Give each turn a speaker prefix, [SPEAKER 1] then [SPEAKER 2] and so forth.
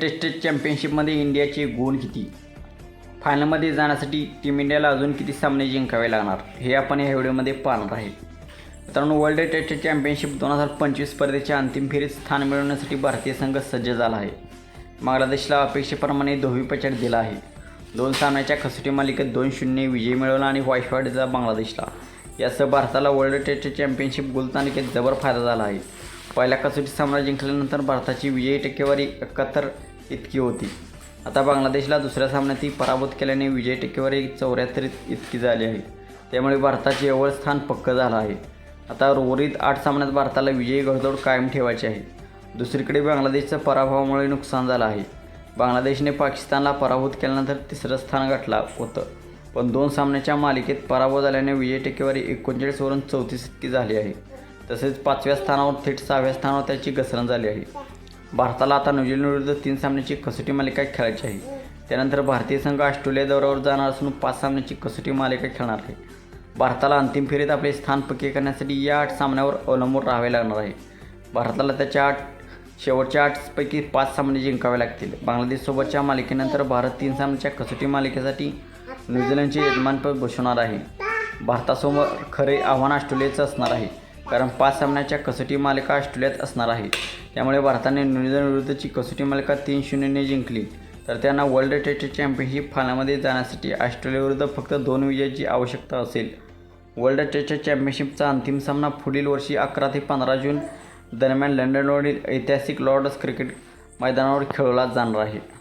[SPEAKER 1] Taste चॅम्पियनशिपमध्ये इंडियाचे गुण किती? फायनलमध्ये जाण्यासाठी टीम इंडियाला अजून किती सामने जिंकावे लागणार? हे आपण या व्हिडिओमध्ये पाहणार आहे. मित्रांनो वर्ल्ड टेस्ट चॅम्पियनशिप दोन हजार पंचवीस स्पर्धेच्या अंतिम फेरीत स्थान मिळवण्यासाठी भारतीय संघ सज्ज झाला आहे. बांगलादेशला अपेक्षेप्रमाणे धोवी पछाड दिला आहे. दोन सामन्याच्या कसोटी मालिकेत दोन शून्य विजय मिळवला आणि वायफाट दिला बांगलादेशला. यासह भारताला वर्ल्ड टेस्ट चॅम्पियनशिप गुलतालिकेत जबर फायदा झाला आहे. पहिल्या कसोटी सामना जिंकल्यानंतर भारताची विजयी टक्केवारी एकाहत्तर इतकी होती. आता बांगलादेशला दुसऱ्या सामन्यात ती पराभूत केल्याने विजयी टक्केवारी चौऱ्याहत्तर इतकी झाली आहे. त्यामुळे भारताचे अव्वल स्थान पक्क झालं आहे. आता उर्वरित आठ सामन्यात भारताला विजयी गडदोड कायम ठेवायची आहे. दुसरीकडे बांगलादेशचं पराभवामुळे नुकसान झालं आहे. बांगलादेशने पाकिस्तानला पराभूत केल्यानंतर तिसरं स्थान गाठलं होतं. पण दोन सामन्याच्या मालिकेत पराभव झाल्याने विजय टक्केवारी एकोणचाळीसवरून चौतीस इतकी झाली आहे. तसेच पाचव्या स्थानावर थेट सहाव्या स्थानावर त्याची घसरण झाली आहे. भारताला आता न्यूझीलंडविरुद्ध तीन सामन्याची कसोटी मालिका खेळायची आहे. त्यानंतर भारतीय संघ ऑस्ट्रेलिया दौऱ्यावर जाणार असून पाच सामन्याची कसोटी मालिका खेळणार आहे. भारताला अंतिम फेरीत आपले स्थान पक्के करण्यासाठी या आठ सामन्यावर अवलंबून राहावे लागणार आहे. भारताला त्याच्या आठ शेवटच्या आठपैकी पाच सामने जिंकावे लागतील. बांगलादेशसोबतच्या मालिकेनंतर भारत तीन सामन्याच्या कसोटी मालिकेसाठी न्यूझीलंडचे यजमानपद भूषवणार आहे. भारतासमोर खरे आव्हान ऑस्ट्रेलियाचं असणार आहे. कारण पाच सामन्याच्या कसोटी मालिका ऑस्ट्रेलियात असणार आहे. त्यामुळे भारताने न्यूझीलंड विरुद्धची कसोटी मालिका तीन शून्यने जिंकली. तर त्यांना वर्ल्ड टेस्ट चॅम्पियनशिप फायनलमध्ये जाण्यासाठी ऑस्ट्रेलियाविरुद्ध फक्त दोन विजयाची आवश्यकता असेल. वर्ल्ड टेस्ट चॅम्पियनशिपचा अंतिम सामना पुढील वर्षी अकरा ते पंधरा जून दरम्यान लंडनवरील ऐतिहासिक लॉर्ड्स क्रिकेट मैदानावर खेळवला जाणार आहे.